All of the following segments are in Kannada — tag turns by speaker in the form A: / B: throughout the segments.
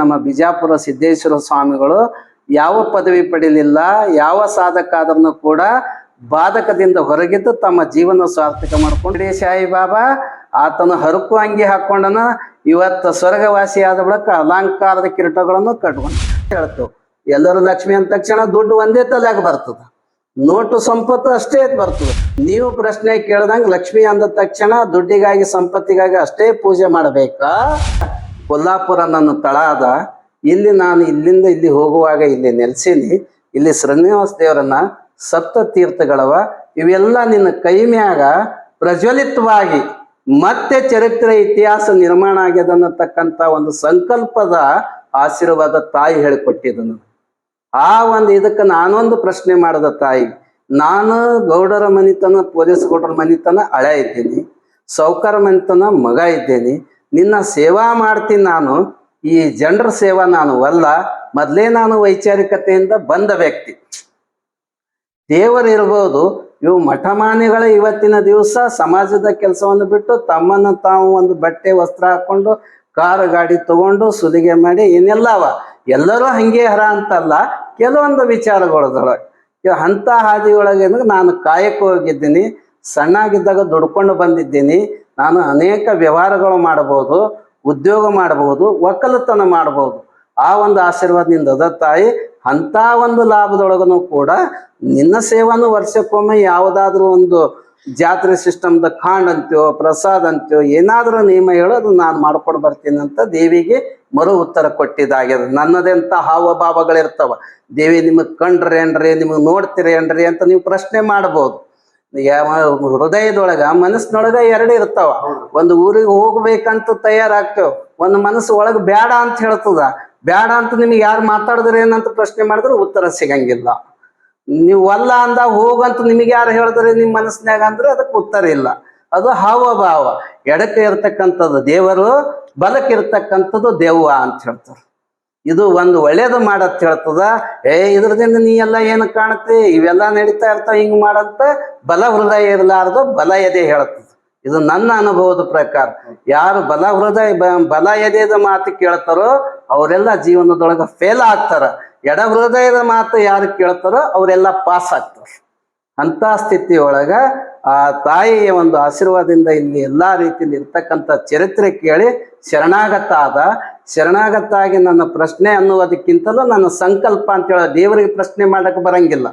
A: ನಮ್ಮ ಬಿಜಾಪುರ ಸಿದ್ದೇಶ್ವರ ಸ್ವಾಮಿಗಳು ಯಾವ ಪದವಿ ಪಡೀಲಿಲ್ಲ ಯಾವ ಸಾಧಕ ಆದ್ರೂ ಕೂಡ ಬಾಧಕದಿಂದ ಹೊರಗಿದ್ದು ತಮ್ಮ ಜೀವನ ಸಾರ್ಥಕ ಮಾಡ್ಕೊಂಡು ಶಾಯಿ ಬಾಬಾ, ಆತನ ಹರಕು ಅಂಗಿ ಹಾಕೊಂಡನ ಇವತ್ತು ಸ್ವರ್ಗವಾಸಿ ಆದ ಬಳಿಕ ಅಲಂಕಾರದ ಕಿರೀಟಗಳನ್ನು ಕಟ್ಕೊಂಡು ಹೇಳ್ತೇವೆ. ಎಲ್ಲರೂ ಲಕ್ಷ್ಮಿ ಅಂದ ತಕ್ಷಣ ದುಡ್ಡು ಒಂದೇ ತಲೆಯಾಗ ಬರ್ತದ. ನೋಟು ಸಂಪತ್ತು ಅಷ್ಟೇ ಬರ್ತದೆ. ನೀವು ಪ್ರಶ್ನೆ ಕೇಳ್ದಂಗೆ ಲಕ್ಷ್ಮಿ ಅಂದ ತಕ್ಷಣ ದುಡ್ಡಿಗಾಗಿ, ಸಂಪತ್ತಿಗಾಗಿ ಅಷ್ಟೇ ಪೂಜೆ ಮಾಡಬೇಕಾ? ಕೊಲ್ಲಾಪುರ ನನ್ನ ತಳ ಅದ. ಇಲ್ಲಿ ನಾನು ಇಲ್ಲಿಂದ ಇಲ್ಲಿ ಹೋಗುವಾಗ ಇಲ್ಲಿ ನೆಲೆಸೀನಿ. ಇಲ್ಲಿ ಶ್ರೀನಿವಾಸ ದೇವರನ್ನ ಸಪ್ತ ತೀರ್ಥಗಳವ. ಇವೆಲ್ಲ ನಿನ್ನ ಕೈ ಮ್ಯಾಗ ಪ್ರಜ್ವಲಿತವಾಗಿ ಮತ್ತೆ ಚರಿತ್ರೆ, ಇತಿಹಾಸ ನಿರ್ಮಾಣ ಆಗ್ಯದ ಅನ್ನತಕ್ಕಂಥ ಒಂದು ಸಂಕಲ್ಪದ ಆಶೀರ್ವಾದ ತಾಯಿ ಹೇಳಿಕೊಟ್ಟಿದ್ದನು ಆ ಒಂದು ಇದಕ್ಕೆ ನಾನೊಂದು ಪ್ರಶ್ನೆ ಮಾಡಿದ ತಾಯಿ. ನಾನು ಗೌಡರ ಮನಿತನ, ಪೊಲೀಸ್ ಗೌಡರ ಮನಿತನ ಹಳೆ ಇದ್ದೀನಿ. ಸೌಕರ ಮನಿತನ ಮಗ ಇದ್ದೀನಿ. ನಿನ್ನ ಸೇವಾ ಮಾಡ್ತೀನಿ ನಾನು, ಈ ಜನರ ಸೇವಾ ನಾನು ಅಲ್ಲ, ಮೊದಲೇ ನಾನು ವೈಚಾರಿಕತೆಯಿಂದ ಬಂದ ವ್ಯಕ್ತಿ. ದೇವರಿರ್ಬೋದು ಇವು ಮಠಮಾನಿಗಳ ಇವತ್ತಿನ ದಿವಸ ಸಮಾಜದ ಕೆಲಸವನ್ನು ಬಿಟ್ಟು ತಮ್ಮನ್ನು ತಾವು ಒಂದು ಬಟ್ಟೆ, ವಸ್ತ್ರ ಹಾಕೊಂಡು, ಕಾರು, ಗಾಡಿ ತಗೊಂಡು ಸುಲಿಗೆ ಮಾಡಿ ಏನೆಲ್ಲ ಅವ. ಎಲ್ಲರೂ ಹಂಗೆ ಹರ ಅಂತಲ್ಲ, ಕೆಲವೊಂದು ವಿಚಾರಗಳದೊಳಗೆ ಅಂತ ಹಾದಿಯೊಳಗೆ ನಾನು ಕಾಯಕ್ಕೆ ಹೋಗಿದ್ದೀನಿ, ಸಣ್ಣಾಗಿದ್ದಾಗ ದುಡ್ಕೊಂಡು ಬಂದಿದ್ದೀನಿ ನಾನು ಅನೇಕ ವ್ಯವಹಾರಗಳು ಮಾಡಬಹುದು, ಉದ್ಯೋಗ ಮಾಡಬಹುದು, ಒಕ್ಕಲತನ ಮಾಡಬಹುದು. ಆ ಒಂದು ಆಶೀರ್ವಾದದಿಂದ ಅದ ತಾಯಿ, ಅಂಥ ಒಂದು ಲಾಭದೊಳಗೂ ಕೂಡ ನಿನ್ನ ಸೇವಾನು ವರ್ಷಕ್ಕೊಮ್ಮೆ ಯಾವುದಾದ್ರೂ ಒಂದು ಜಾತ್ರೆ ಸಿಸ್ಟಮ್ದ ಖಾಂಡ್ ಅಂತ್ಯೋ ಪ್ರಸಾದ್ ಅಂತ್ಯೋ ಏನಾದರೂ ನಿಯಮ ಹೇಳೋದು ನಾನು ಮಾಡ್ಕೊಂಡು ಬರ್ತೀನಿ ಅಂತ ದೇವಿಗೆ ಮರು ಉತ್ತರ ಕೊಟ್ಟಿದ್ದಾಗ್ಯದ ನನ್ನದೆಂತ ಹಾವಭಾವಗಳಿರ್ತಾವ ದೇವಿ, ನಿಮಗೆ ಕಂಡ್ರೇನ್ರಿ, ನಿಮಗೆ ನೋಡ್ತೀರೇನ್ರಿ ಅಂತ ನೀವು ಪ್ರಶ್ನೆ ಮಾಡ್ಬೋದು. ಯಾವ ಹೃದಯದೊಳಗ, ಮನಸ್ಸಿನೊಳಗ ಎರಡು ಇರ್ತಾವ. ಒಂದು ಊರಿಗೆ ಹೋಗ್ಬೇಕಂತ ತಯಾರಾಗ್ತೇವ್. ಒಂದು ಮನಸ್ಸು ಒಳಗ ಬೇಡ ಅಂತ ಹೇಳ್ತದ. ಬ್ಯಾಡ ಅಂತ ನಿಮ್ಗೆ ಯಾರು ಮಾತಾಡಿದ್ರೆ ಏನಂತ ಪ್ರಶ್ನೆ ಮಾಡಿದ್ರೆ ಉತ್ತರ ಸಿಗಂಗಿಲ್ಲ. ನೀವು ಅಲ್ಲ ಅಂದ ಹೋಗಂತ ನಿಮಗೆ ಯಾರು ಹೇಳಿದ್ರೆ ನಿಮ್ಮ ಮನಸ್ಸಿನಾಗ ಅಂದ್ರೆ ಅದಕ್ಕೆ ಉತ್ತರ ಇಲ್ಲ. ಅದು ಹಾವಭಾವ. ಎಡಕ್ಕೆ ಇರ್ತಕ್ಕಂಥದ್ದು ದೇವರು, ಬಲಕ್ಕೆ ಇರ್ತಕ್ಕಂಥದ್ದು ದೆವ್ವ ಅಂತ ಹೇಳ್ತಾರೆ. ಇದು ಒಂದು ಒಳ್ಳೇದು ಮಾಡತ್ ಹೇಳ್ತದ. ಏ, ಇದ್ರದಿಂದ ನೀ ಎಲ್ಲ ಏನು ಕಾಣುತ್ತೆ? ಇವೆಲ್ಲ ನಡೀತಾ ಇರ್ತಾವ ಹಿಂಗ್ ಮಾಡಂತ ಬಲ ಹೃದಯ ಇರಲಾರ್ದು ಬಲ ಎದೆ ಹೇಳ್ತದ. ಇದು ನನ್ನ ಅನುಭವದ ಪ್ರಕಾರ. ಯಾರು ಬಲ ಹೃದಯ ಬಲ ಎದೆದ ಮಾತು ಕೇಳ್ತಾರೋ ಅವರೆಲ್ಲ ಜೀವನದೊಳಗೆ ಫೇಲ್ ಆಗ್ತಾರ. ಎಡ ಹೃದಯದ ಮಾತು ಯಾರು ಕೇಳ್ತಾರೋ ಅವರೆಲ್ಲ ಪಾಸ್ ಆಗ್ತಾರ. ಅಂತ ಸ್ಥಿತಿ ಒಳಗ ಆ ತಾಯಿಯ ಒಂದು ಆಶೀರ್ವಾದದಿಂದ ಇಲ್ಲಿ ಎಲ್ಲಾ ರೀತಿಯಲ್ಲಿ ಇರ್ತಕ್ಕಂಥ ಚರಿತ್ರೆ ಕೇಳಿ ಶರಣಾಗತ ಆದ. ಶರಣಾಗತ ಆಗಿ ನನ್ನ ಪ್ರಶ್ನೆ ಅನ್ನುವುದಕ್ಕಿಂತಲೂ ನನ್ನ ಸಂಕಲ್ಪ ಅಂತ ಹೇಳ ದೇವರಿಗೆ ಪ್ರಶ್ನೆ ಮಾಡಕ್ ಬರಂಗಿಲ್ಲ.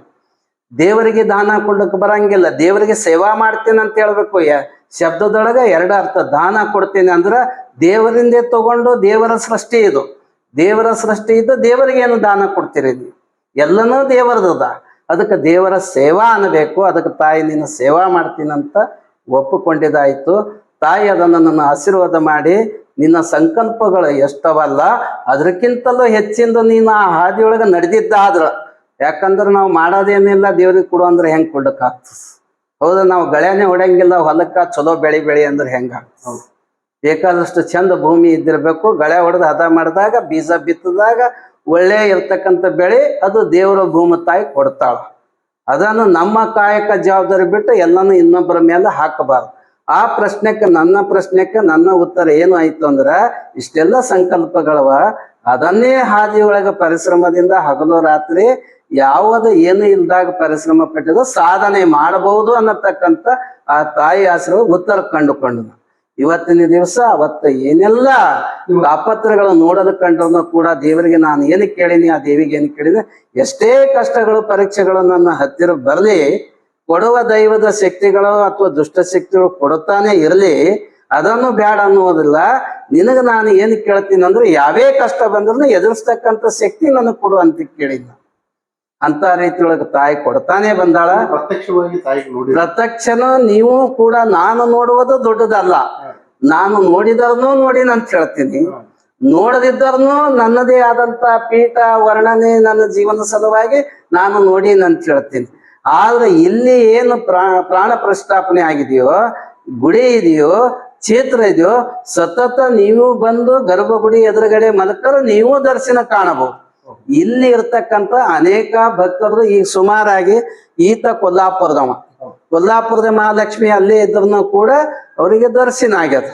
A: ದೇವರಿಗೆ ದಾನ ಕೊಡಕ್ ಬರಂಗಿಲ್ಲ. ದೇವರಿಗೆ ಸೇವಾ ಮಾಡ್ತೇನೆ ಅಂತ ಹೇಳ್ಬೇಕು. ಶಬ್ದದೊಳಗೆ ಎರಡು ಅರ್ಥ. ದಾನ ಕೊಡ್ತೀನಿ ಅಂದ್ರ ದೇವರಿಂದೇ ತಗೊಂಡು ದೇವರ ಸೃಷ್ಟಿ ಇದು. ದೇವರ ಸೃಷ್ಟಿ ಇದ್ದು ದೇವರಿಗೆ ಏನು ದಾನ ಕೊಡ್ತೀರಿ? ನೀವು ಎಲ್ಲನೂ ದೇವರದದ. ಅದಕ್ಕೆ ದೇವರ ಸೇವಾ ಅನ್ನಬೇಕು. ಅದಕ್ಕೆ ತಾಯಿ ನಿನ್ನ ಸೇವಾ ಮಾಡ್ತೀನಂತ ಒಪ್ಪಿಕೊಂಡಿದ್ದಾಯ್ತು. ತಾಯಿ ಅದನ್ನು ನನ್ನ ಆಶೀರ್ವಾದ ಮಾಡಿ ನಿನ್ನ ಸಂಕಲ್ಪಗಳು ಎಷ್ಟವಲ್ಲ ಅದಕ್ಕಿಂತಲೂ ಹೆಚ್ಚಿಂದ ನೀನು ಆ ಹಾದಿಯೊಳಗೆ ನಡೆದಿದ್ದಾದ್ರ. ಯಾಕಂದ್ರೆ ನಾವು ಮಾಡೋದೇನಿಲ್ಲ, ದೇವ್ರಿಗೆ ಕೊಡು ಅಂದ್ರೆ ಹೆಂಗ್ ಕೊಡಕ್ಕಾಗ್ತದ ಹೌದು, ನಾವು ಗಳೆನೇ ಹೊಡಂಗಿಲ್ಲ ಹೊಲಕ್ಕೆ ಚಲೋ ಬೆಳಿ ಬೆಳಿ ಅಂದ್ರೆ ಹೆಂಗ ಬೇಕಾದಷ್ಟು ಚಂದ ಭೂಮಿ ಇದ್ದಿರಬೇಕು ಗಳೆ ಹೊಡೆದು ಹದ ಮಾಡಿದಾಗ, ಬೀಜ ಬಿತ್ತದಾಗ ಒಳ್ಳೆ ಇರ್ತಕ್ಕಂಥ ಬೆಳೆ ಅದು ದೇವರ ಭೂಮಿ ತಾಯಿ ಕೊಡ್ತಾಳ. ಅದನ್ನು ನಮ್ಮ ಕಾಯಕ ಜವಾಬ್ದಾರಿ ಬಿಟ್ಟು ಎಲ್ಲನೂ ಇನ್ನೊಬ್ಬರ ಮೇಲೆ ಹಾಕಬಾರ್ದು. ಆ ಪ್ರಶ್ನೆಕ್ಕೆ ನನ್ನ ಪ್ರಶ್ನೆಕ್ಕೆ ನನ್ನ ಉತ್ತರ ಏನು ಆಯ್ತು ಅಂದ್ರ, ಇಷ್ಟೆಲ್ಲ ಸಂಕಲ್ಪಗಳವ, ಅದನ್ನೇ ಹಾದಿಯೊಳಗ ಪರಿಶ್ರಮದಿಂದ ಹಗಲು ರಾತ್ರಿ ಯಾವುದು ಏನು ಇಲ್ದಾಗ ಪರಿಶ್ರಮ ಪಟ್ಟಿದ್ದು ಸಾಧನೆ ಮಾಡಬಹುದು ಅನ್ನತಕ್ಕಂಥ ಆ ತಾಯಿ ಆಶ್ರಮ ಉತ್ತರ ಕಂಡುಕೊಂಡನು. ಇವತ್ತಿನ ದಿವಸ ಅವತ್ತ ಏನೆಲ್ಲ ಅಪತ್ರಗಳು ನೋಡಲು ಕಂಡ್ರು ಕೂಡ ದೇವರಿಗೆ ನಾನು ಏನು ಕೇಳೀನಿ, ಆ ದೇವಿಗೆ ಏನು ಕೇಳಿದೆ ಎಷ್ಟೇ ಕಷ್ಟಗಳು, ಪರೀಕ್ಷೆಗಳು ನನ್ನ ಹತ್ತಿರ ಬರಲಿ ಕೊಡುವ ದೈವದ ಶಕ್ತಿಗಳು ಅಥವಾ ದುಷ್ಟ ಶಕ್ತಿಗಳು ಕೊಡುತ್ತಾನೆ ಇರಲಿ ಅದನ್ನು ಬೇಡ ಅನ್ನೋದಿಲ್ಲ ನಿನಗೆ ನಾನು ಏನು ಕೇಳ್ತೀನಿ ಅಂದ್ರೆ ಯಾವೇ ಕಷ್ಟ ಬಂದ್ರು ಎದುರಿಸ್ತಕ್ಕಂಥ ಶಕ್ತಿ ನನಗೆ ಕೊಡು ಅಂತ ಕೇಳಿದ್ನ ಅಂತ ರೀತಿಯೊಳಗೆ ತಾಯಿ ಕೊಡ್ತಾನೆ ಬಂದಾಳ.
B: ಪ್ರತ್ಯಕ್ಷವಾಗಿ ತಾಯಿ ನೋಡಿ
A: ಪ್ರತ್ಯಕ್ಷನು ನೀವು ಕೂಡ ನಾನು ನೋಡುವುದು ದೊಡ್ಡದಲ್ಲ. ನಾನು ನೋಡಿದರ್ನು ನೋಡಿ ನಾನು ಹೇಳ್ತೀನಿ ನೋಡದಿದ್ದರ್ನು ನನ್ನದೇ ಆದಂತ ಪೀಠ ವರ್ಣನೆ ನನ್ನ ಜೀವನ ಸಲುವಾಗಿ ನಾನು ನೋಡಿ ನಾನು ಹೇಳ್ತೀನಿ ಆದ್ರೆ ಇಲ್ಲಿ ಏನು ಪ್ರಾ, ಪ್ರಾಣ ಪ್ರಸ್ಥಾಪನೆ ಆಗಿದೆಯೋ, ಗುಡಿ ಇದೆಯೋ, ಕ್ಷೇತ್ರ ಇದೆಯೋ, ಸತತ ನೀವು ಬಂದು ಗರ್ಭಗುಡಿ ಎದುರುಗಡೆ ಮಲಕರು, ನೀವು ದರ್ಶನ ಕಾಣಬಹುದು. ಇಲ್ಲಿ ಇರ್ತಕ್ಕಂಥ ಅನೇಕ ಭಕ್ತರು ಈಗ ಸುಮಾರಾಗಿ ಈತ ಕೊಲ್ಲಾಪುರದವ. ಕೊಲ್ಲಾಪುರದ ಮಹಾಲಕ್ಷ್ಮಿ ಅಲ್ಲೇ ಇದ್ರೂ ಕೂಡ ಅವರಿಗೆ ದರ್ಶನ ಆಗ್ಯದ.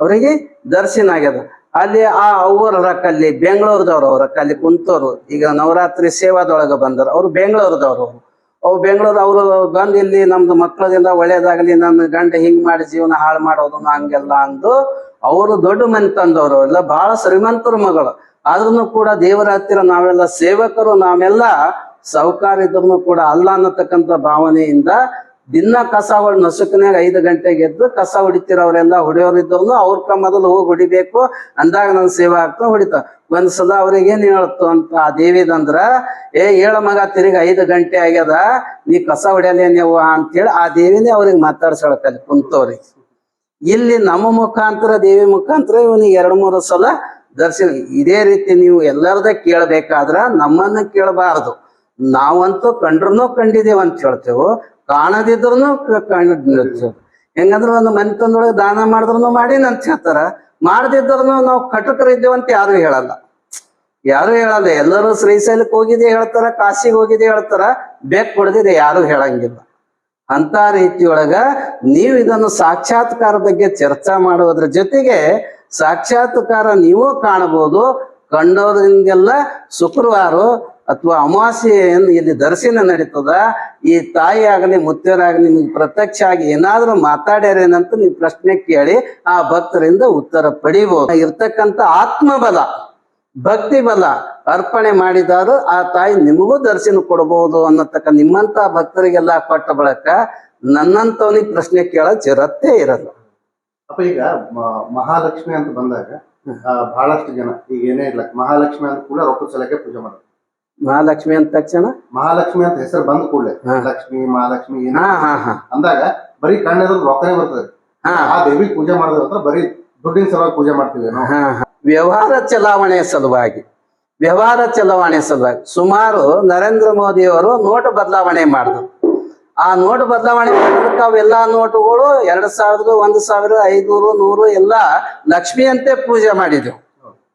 A: ಅವರಿಗೆ ದರ್ಶನ ಆಗ್ಯದ. ಅಲ್ಲಿ ಆ ಅವರ ಕಲ್ಲಿ ಬೆಂಗಳೂರದವ್ರು ಅವರ ಕಲ್ಲಿ ಕುಂತವ್ರು ಈಗ ನವರಾತ್ರಿ ಸೇವಾದೊಳಗ ಬಂದರು, ಅವ್ರು ಬೆಂಗಳೂರದವ್ರು ಅವ್ರು. ಅವು ಬೆಂಗಳೂರು ಅವರು ಬಂದು ಇಲ್ಲಿ ನಮ್ದು ಮಕ್ಕಳದಿಂದ ಒಳ್ಳೇದಾಗಲಿ, ನನ್ನ ಗಂಡ ಹಿಂಗ್ ಮಾಡಿ ಜೀವನ ಹಾಳು ಮಾಡೋದು ಹಂಗೆಲ್ಲ ಅಂದು ಅವರು ದೊಡ್ಡ ಮನೆ ತಂದವರು. ಎಲ್ಲ ಬಹಳ ಶ್ರೀಮಂತರ ಮಗಳು. ಆದ್ರೂ ಕೂಡ ದೇವರ ಹತ್ತಿರ ನಾವೆಲ್ಲ ಸೇವಕರು, ನಾವೆಲ್ಲ ಸಾಹುಕಾರ ಇದ್ರು ಕೂಡ ಅಲ್ಲ ಅನ್ನತಕ್ಕಂಥ ಭಾವನೆಯಿಂದ ದಿನ ಕಸ ಹೊಡ್ ನಸುಕಿನಾಗ ಐದು ಗಂಟೆಗೆ ಎದ್ದು ಕಸ ಹೊಡಿತಿರೋರೆಲ್ಲ ಹೊಡೆಯೋರು ಇದ್ದವನು ಅವ್ರ ಮೊದಲು ಹೋಗಿ ಹೊಡಿಬೇಕು. ಅಂದಾಗ ನನ್ನ ಸೇವಾ ಆಗ್ತಾ ಹೊಡಿತಾವ. ಒಂದ್ ಸಲ ಅವ್ರಿಗೆ ಏನ್ ಹೇಳ್ತು ಅಂತ ಆ ದೇವಿದಂದ್ರ, ಏ ಏಳು ಮಗ, ತಿರುಗಿ ಐದು ಗಂಟೆ ಆಗ್ಯದ, ನೀ ಕಸ ಹೊಡಿಯಲ್ಲ ನೀವು ಅಂತೇಳಿ ಆ ದೇವಿನೇ ಅವ್ರಿಗೆ ಮಾತಾಡ್ಸಳಕಲ್ಲಿ ಕುಂತವ್ರಿಗೆ ಇಲ್ಲಿ ನಮ್ಮ ಮುಖಾಂತರ, ದೇವಿ ಮುಖಾಂತರ ಇವನಿಗೆ ಎರಡು ಮೂರು ಸಲ ದರ್ಶನ, ಇದೇ ರೀತಿ ನೀವು ಎಲ್ಲರದ ಕೇಳಬೇಕಾದ್ರ ನಮ್ಮನ್ನ ಕೇಳಬಾರದು. ನಾವಂತೂ ಕಂಡ್ರು ಕಂಡಿದ್ದೇವೆ ಅಂತ ಹೇಳ್ತೇವೆ. ಕಾಣದಿದ್ರು ಕಂಡಿರ್ತೇವೆ ಹೆಂಗಂದ್ರೆ ಒಂದು ಮನೆತನದೊಳಗೆ ದಾನ ಮಾಡಿದ್ರು ಮಾಡಿ ಅಂತ ಹೇಳ್ತಾರ. ಮಾಡದಿದ್ರು ನಾವು ಕಟಕರಿದ್ದೇವೆ ಅಂತ ಯಾರು ಹೇಳಲ್ಲ. ಯಾರು ಹೇಳಲ್ಲ. ಎಲ್ಲರೂ ಶ್ರೀಶೈಲಕ್ಕೆ ಹೋಗಿದೆ ಹೇಳ್ತಾರ, ಕಾಶಿಗೆ ಹೋಗಿದೆ ಹೇಳ್ತಾರ. ಬೆಕ್ ಹೊಡೆದಿದೆ ಯಾರು ಹೇಳಂಗಿಲ್ಲ. ಅಂತ ರೀತಿಯೊಳಗ ನೀವು ಇದನ್ನು ಸಾಕ್ಷಾತ್ಕಾರ ಬಗ್ಗೆ ಚರ್ಚಾ ಮಾಡುವುದ್ರ ಜೊತೆಗೆ ಸಾಕ್ಷಾತ್ಕಾರ ನೀವು ಕಾಣಬಹುದು ಕಂಡೋದ್ರಿಂದೆಲ್ಲ ಶುಕ್ರವಾರ ಅಥವಾ ಅಮಾವಾಸ್ಯೆಯನ್ನು ಇಲ್ಲಿ ದರ್ಶನ ನಡೀತದ, ಈ ತಾಯಿ ಆಗಲಿ ಮುತ್ತೇರಾಗಲಿ ನಿಮಗೆ ಪ್ರತ್ಯಕ್ಷ ಆಗಿ ಏನಾದ್ರೂ ಮಾತಾಡ್ಯಾರೇನಂತ ನೀವು ಪ್ರಶ್ನೆ ಕೇಳಿ ಆ ಭಕ್ತರಿಂದ ಉತ್ತರ ಪಡಿಬಹುದು ಇರ್ತಕ್ಕಂಥ ಆತ್ಮಬಲ ಭಕ್ತಿ ಬಲ ಅರ್ಪಣೆ ಮಾಡಿದಾರು ಆ ತಾಯಿ ನಿಮಗೂ ದರ್ಶನ ಕೊಡಬಹುದು ಅನ್ನತಕ್ಕ ನಿಮ್ಮಂತ ಭಕ್ತರಿಗೆಲ್ಲ ಕೊಟ್ಟ ಬಳಕ ನನ್ನಂತವನಿಗೆ ಪ್ರಶ್ನೆ ಕೇಳೋ ಜರತ್ತೇ ಇರಲ್ಲ.
B: ಅಪ್ಪ, ಈಗ ಮಹಾಲಕ್ಷ್ಮಿ ಅಂತ ಬಂದಾಗ ಬಹಳಷ್ಟು ಜನ, ಈಗ ಏನೇ ಇಲ್ಲ, ಮಹಾಲಕ್ಷ್ಮಿ ಅಂತ ಕೂಡ ರೊಕ್ಕ ಸಲಕ್ಕೆ ಪೂಜೆ ಮಾಡೋದು
A: ಮಹಾಲಕ್ಷ್ಮಿ ಅಂದ ತಕ್ಷಣ?
B: ಮಹಾಲಕ್ಷ್ಮಿ ಅಂತ ಹೆಸರು ಬಂದ ಕೂಡಲೇ. ಲಕ್ಷ್ಮಿ ಮಹಾಲಕ್ಷ್ಮಿ ಏನ
A: ಹಾ ಹಾ ಹಾ.
B: ಅಂದಾಗ ಬರೀ ಕಣ್ಣದ ರೊಕ್ಕನೇ ಬರ್ತದೆ.
A: ಹಾ.
B: ಆ ದೇವಿ ಪೂಜೆ ಮಾಡೋದ್ರ ಬರೀ ದುಡ್ಡಿನ ಸಲುವಾಗಿ ಪೂಜೆ ಮಾಡ್ತೀವಿ ನಾವು.
A: ಹಾ, ಹಾ. ವ್ಯವಹಾರ ಚಲಾವಣೆ ಸಲುವಾಗಿ. ವ್ಯವಹಾರ ಚಲಾವಣೆ ಸಲುವಾಗಿ. ಸುಮಾರು ನರೇಂದ್ರ ಮೋದಿ ಅವರು ನೋಟು ಬದಲಾವಣೆ ಮಾಡಿದ್ರು. ಆ ನೋಟು ಬದಲಾವಣೆ ಮಾಡೋದಕ್ಕೆ ಅವೆಲ್ಲ ನೋಟುಗಳು ಎರಡ್ ಸಾವಿರದ ಒಂದು ಸಾವಿರ ಐನೂರು ನೂರು ಎಲ್ಲ ಲಕ್ಷ್ಮಿಯಂತೆ ಪೂಜೆ ಮಾಡಿದೆವು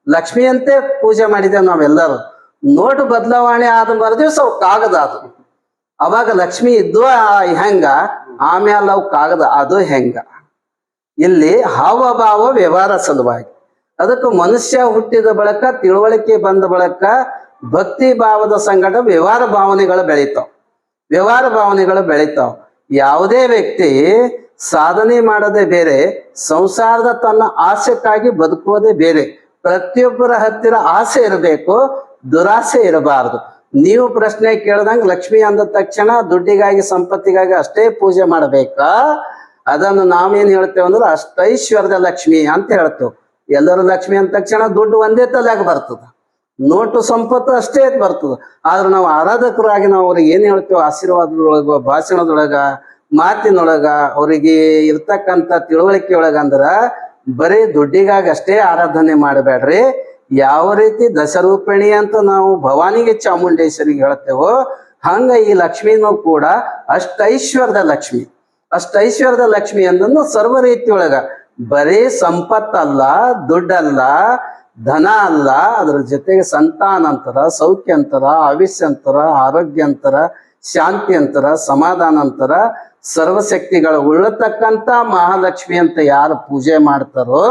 A: ಲಕ್ಷ್ಮಿಯಂತೆ ಪೂಜೆ ಮಾಡಿದೆವು ನಾವೆಲ್ಲರೂ. ನೋಟು ಬದಲಾವಣೆ ಆದ ಮರುದಿವ್ಸ ಅವು ಕಾಗದ ಅದು. ಅವಾಗ ಲಕ್ಷ್ಮಿ ಇದ್ದು ಹೆಂಗ ಆಮೇಲೆ ಅವು ಕಾಗದ ಅದು ಹೆಂಗ. ಇಲ್ಲಿ ಹಾವಭಾವ ವ್ಯವಹಾರ ಸಲುವಾಗಿ. ಅದಕ್ಕೆ ಮನುಷ್ಯ ಹುಟ್ಟಿದ ಬಳಕ, ತಿಳುವಳಿಕೆ ಬಂದ ಬಳಕ ಭಕ್ತಿ ಭಾವದ ಸಂಗಡ ವ್ಯವಹಾರ ಭಾವನೆಗಳು ಬೆಳಿತಾವ. ವ್ಯವಹಾರ ಭಾವನೆಗಳು ಬೆಳಿತಾವ. ಯಾವುದೇ ವ್ಯಕ್ತಿ ಸಾಧನೆ ಮಾಡದೆ ಬೇರೆ, ಸಂಸಾರದ ತನ್ನ ಆಸೆಕ್ಕಾಗಿ ಬದುಕುವುದೇ ಬೇರೆ, ಪ್ರತಿಯೊಬ್ಬರ ಹತ್ತಿರ ಆಸೆ ಇರಬೇಕು ದುರಾಸೆ ಇರಬಾರದು. ನೀವು ಪ್ರಶ್ನೆ ಕೇಳ್ದಂಗೆ ಲಕ್ಷ್ಮಿ ಅಂದ ತಕ್ಷಣ ದುಡ್ಡಿಗಾಗಿ, ಸಂಪತ್ತಿಗಾಗಿ ಅಷ್ಟೇ ಪೂಜೆ ಮಾಡಬೇಕಾ? ಅದನ್ನು ನಾವೇನ್ ಹೇಳ್ತೇವೆ ಅಂದ್ರೆ ಅಷ್ಟೈಶ್ವರ್ಯದ ಲಕ್ಷ್ಮಿ ಅಂತ ಹೇಳ್ತೇವೆ. ಎಲ್ಲರೂ ಲಕ್ಷ್ಮಿ ಅಂದ ತಕ್ಷಣ ದುಡ್ಡು ಒಂದೇ ತಲೆಯಾಗ ಬರ್ತದ. ನೋಟು ಸಂಪತ್ತು ಅಷ್ಟೇ ಬರ್ತದ. ಆದ್ರೆ ನಾವು ಆರಾಧಕರಾಗಿ ನಾವು ಅವ್ರಿಗೆ ಏನ್ ಹೇಳ್ತೇವೆ? ಆಶೀರ್ವಾದದೊಳಗ, ಭಾಷಣದೊಳಗ, ಮಾತಿನೊಳಗ, ಅವರಿಗೆ ಇರ್ತಕ್ಕಂಥ ತಿಳುವಳಿಕೆ ಒಳಗ ಅಂದ್ರ ಬರೀ ದುಡ್ಡಿಗಾಗಿ ಅಷ್ಟೇ ಆರಾಧನೆ ಮಾಡಬೇಡ್ರಿ. ಯಾವ ರೀತಿ ದಶರೂಪಿಣಿ ಅಂತ ನಾವು ಭವಾನಿಗೆ ಚಾಮುಂಡೇಶ್ವರಿಗೆ ಹೇಳ್ತೇವೋ, ಹಂಗ ಈ ಲಕ್ಷ್ಮಿನೂ ಕೂಡ ಅಷ್ಟೈಶ್ವರ್ಯದ ಲಕ್ಷ್ಮಿ. ಅಷ್ಟೈಶ್ವರ್ಯದ ಲಕ್ಷ್ಮಿ ಅಂದನ್ನು ಸರ್ವ ರೀತಿಯೊಳಗ ಬರೀ ಸಂಪತ್ತಲ್ಲ, ದುಡ್ಡಲ್ಲ, ಧನ ಅಲ್ಲ, ಅದ್ರ ಜೊತೆಗೆ ಸಂತಾನ ಅಂತರ, ಸೌಖ್ಯ ಅಂತರ, ಆವಿಷ್ಯ ಅಂತರ, ಆರೋಗ್ಯ ಅಂತರ, ಶಾಂತಿ ಅಂತರ, ಸಮಾಧಾನ ಅಂತರ, ಸರ್ವಶಕ್ತಿಗಳು ಉಳ್ಳತಕ್ಕಂತ ಮಹಾಲಕ್ಷ್ಮಿ ಅಂತ ಯಾರು ಪೂಜೆ ಮಾಡ್ತಾರೋ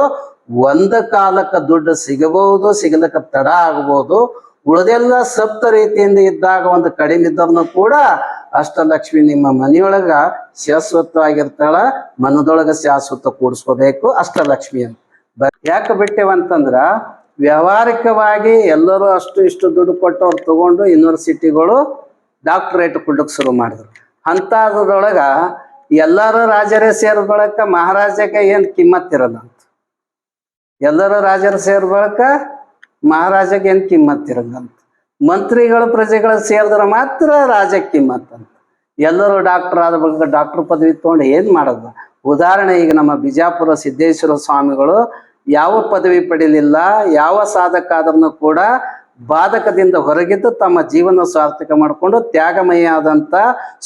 A: ಒಂದ ಕಾಲಕ್ಕ ದುಡ್ಡು ಸಿಗಬಹುದು, ಸಿಗಲಕ್ಕ ತಡ ಆಗಬಹುದು ಉಳದೆಲ್ಲ ಸಪ್ತ ರೀತಿಯಿಂದ ಇದ್ದಾಗ ಒಂದು ಕಡಿಮೆ ಇದ್ದವನು ಕೂಡ ಅಷ್ಟಲಕ್ಷ್ಮಿ ನಿಮ್ಮ ಮನೆಯೊಳಗ ಶಾಶ್ವತವಾಗಿರ್ತಾಳ ಮನದೊಳಗ ಶಾಶ್ವತ ಕೂಡಿಸ್ಕೋಬೇಕು, ಅಷ್ಟಲಕ್ಷ್ಮಿ ಅಂತ. ಬ- ಯಾಕೆ ಬಿಟ್ಟೇವಂತಂದ್ರ ವ್ಯಾವಹಾರಿಕವಾಗಿ ಎಲ್ಲರೂ ಅಷ್ಟು ಇಷ್ಟು ದುಡ್ಡು ಕೊಟ್ಟು ಅವ್ರು ತಗೊಂಡು ಯೂನಿವರ್ಸಿಟಿಗಳು ಡಾಕ್ಟರೇಟ್ ಕೊಡ್ಲಿಕ್ಕೆ ಶುರು ಮಾಡಿದ್ರು. ಅಂಥದ್ರೊಳಗ ಎಲ್ಲರೂ ರಾಜರೇ ಸೇರಿದ ಬಳಕ ಮಹಾರಾಜಗೆ ಏನ್ ಕಿಮ್ಮತ್ತಿರಲ್ಲ ಅಂತ ಎಲ್ಲರೂ ರಾಜರು ಸೇರ್ ಬಳಕ ಮಹಾರಾಜಗೆ ಏನು ಕಿಮ್ಮತ್ ಇರಂಗಂತ? ಅಂತ ಮಂತ್ರಿಗಳು, ಪ್ರಜೆಗಳು ಸೇರಿದ್ರೆ ಮಾತ್ರ ರಾಜಕ್ಕೆ ಕಿಮ್ಮತ್ ಅಂತ. ಎಲ್ಲರೂ ಡಾಕ್ಟರ್ ಆದ ಬಳಿಕ ಡಾಕ್ಟರ್ ಪದವಿ ತಗೊಂಡು ಏನು ಮಾಡೋದು? ಉದಾಹರಣೆ ಈಗ ನಮ್ಮ ಬಿಜಾಪುರ ಸಿದ್ದೇಶ್ವರ ಸ್ವಾಮಿಗಳು ಯಾವ ಪದವಿ ಪಡೀಲಿಲ್ಲ, ಯಾವ ಸಾಧಕ ಆದ್ರೂ ಕೂಡ ಬಾಧಕದಿಂದ ಹೊರಗಿದ್ದು ತಮ್ಮ ಜೀವನ ಸಾರ್ಥಕ ಮಾಡಿಕೊಂಡು ತ್ಯಾಗಮಯ ಆದಂತ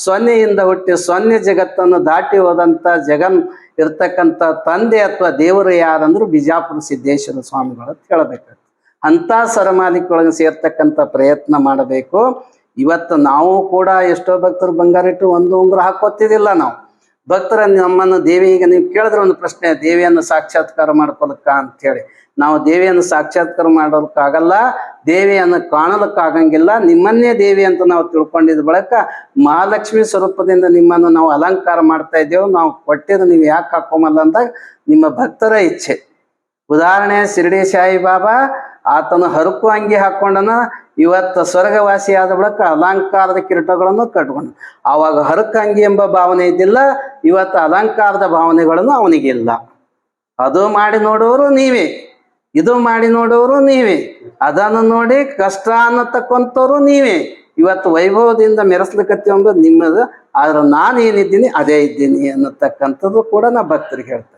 A: ಸೊನ್ನೆಯಿಂದ ಹುಟ್ಟಿ ಸೊನ್ನೆ ಜಗತ್ತನ್ನು ದಾಟಿ ಹೋದಂಥ ಜಗನ್ ಇರ್ತಕ್ಕಂಥ ತಂದೆ ಅಥವಾ ದೇವರು ಯಾರಂದ್ರು ಬಿಜಾಪುರ ಸಿದ್ದೇಶ್ವರ ಸ್ವಾಮಿಗಳು ಅಂತ ಹೇಳಬೇಕು ಅಂತ ಸರಮಾಲಿಕೊಳಗೆ ಸೇರ್ತಕ್ಕಂಥ ಪ್ರಯತ್ನ ಮಾಡಬೇಕು. ಇವತ್ತು ನಾವು ಕೂಡ ಎಷ್ಟೋ ಭಕ್ತರು ಬಂಗಾರ ಇಟ್ಟು ಒಂದು ಉಂಗುರ ಹಾಕೋತಿದ್ದಿಲ್ಲ ನಾವು. ಭಕ್ತರ, ನಮ್ಮನ್ನು ದೇವಿಗೆ ನೀವು ಕೇಳಿದ್ರೆ ಒಂದು ಪ್ರಶ್ನೆ, ದೇವಿಯನ್ನು ಸಾಕ್ಷಾತ್ಕಾರ ಮಾಡ್ಕೊಳಕ್ಕ ಅಂತೇಳಿ. ನಾವು ದೇವಿಯನ್ನು ಸಾಕ್ಷಾತ್ಕಾರ ಮಾಡೋದಕ್ಕಾಗಲ್ಲ, ದೇವಿಯನ್ನು ಕಾಣಲಿಕ್ಕಾಗಂಗಿಲ್ಲ, ನಿಮ್ಮನ್ನೇ ದೇವಿ ಅಂತ ನಾವು ತಿಳ್ಕೊಂಡಿದ್ದ ಬಳಿಕ ಮಹಾಲಕ್ಷ್ಮಿ ಸ್ವರೂಪದಿಂದ ನಿಮ್ಮನ್ನು ನಾವು ಅಲಂಕಾರ ಮಾಡ್ತಾ ಇದ್ದೇವೆ, ನಾವು ಕೊಟ್ಟಿದ್ದು ನೀವು ಯಾಕೆ ಹಾಕೊಂಬಲ್ಲ ಅಂದಾಗ ನಿಮ್ಮ ಭಕ್ತರ ಇಚ್ಛೆ. ಉದಾಹರಣೆ, ಶಿರಡಿ ಸಾಯಿಬಾಬಾ, ಆತನ ಹರಕು ಅಂಗಿ ಹಾಕೊಂಡನ ಇವತ್ತು ಸ್ವರ್ಗವಾಸಿ ಆದ ಬಳಿಕ ಅಲಂಕಾರದ ಕಿರೀಟಗಳನ್ನು ಕಟ್ಕೊಂಡು ಆವಾಗ ಹರಕಂಗಿ ಎಂಬ ಭಾವನೆ ಇದ್ದಿಲ್ಲ, ಇವತ್ತು ಅಲಂಕಾರದ ಭಾವನೆಗಳನ್ನು ಅವನಿಗಿಲ್ಲ ಅದು ಮಾಡಿ ನೋಡೋರು ನೀವೇ, ಇದು ಮಾಡಿ ನೋಡೋರು ನೀವೇ, ಅದನ್ನು ನೋಡಿ ಕಷ್ಟ ಅನ್ನತಕ್ಕಂಥವ್ರು ನೀವೇ. ಇವತ್ತು ವೈಭವದಿಂದ ಮೆರೆಸ್ಲಿಕ್ಕೆ ಎಂಬುದು ನಿಮ್ಮದು, ಆದ್ರೆ ನಾನು ಏನಿದ್ದೀನಿ, ಅದೇ ಇದ್ದೀನಿ ಅನ್ನತಕ್ಕಂಥದ್ದು ಕೂಡ ನಾ ಭಕ್ತರಿಗೆ ಹೇಳ್ತೇನೆ